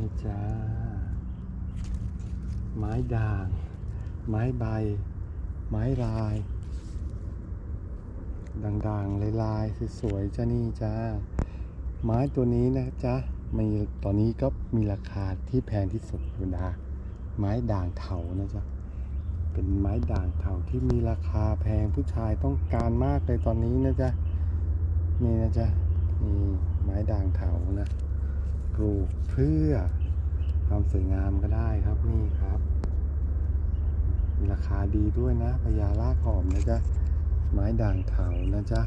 นี่จ้า ไม้ด่าง ไม้ใบ ไม้ลาย ด่างๆลายๆสวยๆจ้านี่จ้า ไม้ตัวนี้นะจ๊ะมีตอนนี้ก็มีราคาที่แพงที่สุดคุณดาไม้ด่างเถานะจ๊ะเป็นไม้ด่างเถาที่มีราคาแพงผู้ชายต้องการมากเลยตอนนี้นะจ๊ะนี่นะจ๊ะนี่ไม้ด่างเถานะ ปลูกเพื่อความสวยงามก็ได้ครับนี่ครับ มีราคาดีด้วยนะพญาลากหอมนะจ๊ะไม้ด่างเถานะจ๊ะ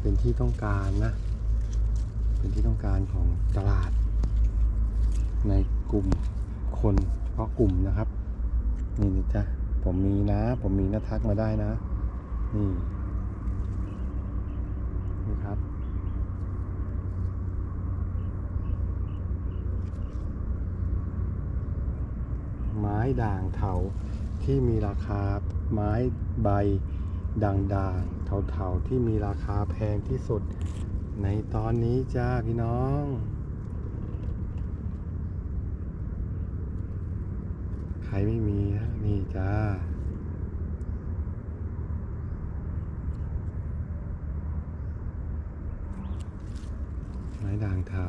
เป็นที่ต้องการนะ เป็นที่ต้องการของตลาด ในกลุ่มคนเฉพาะกลุ่มนะครับ นี่นะจ๊ะผมมีนะ ผมมีนะทักมาได้นะ นี่นี่ครับ ไม้ด่างเถาที่มีราคาไม้ใบด่างๆเถาๆที่มีราคาแพงที่สุด ในตอนนี้จ้าพี่น้องใครไม่มีนะนี่จ้าไม้ด่างเถา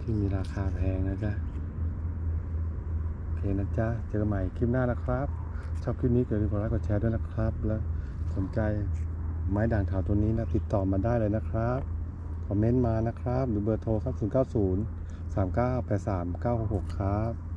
ที่มีราคาแพงนะจ๊ะ เคนะจ๊ะ เจอกันใหม่คลิปหน้านะครับ ชอบคลิปนี้อย่าลืมกดไลค์กดแชร์ด้วยนะครับ แล้วสนใจไม้ด่างเถาตัวนี้นะติดต่อมาได้เลยนะครับ คอมเมนต์มานะครับ หรือเบอร์โทรครับ 090 3983 966 ครับ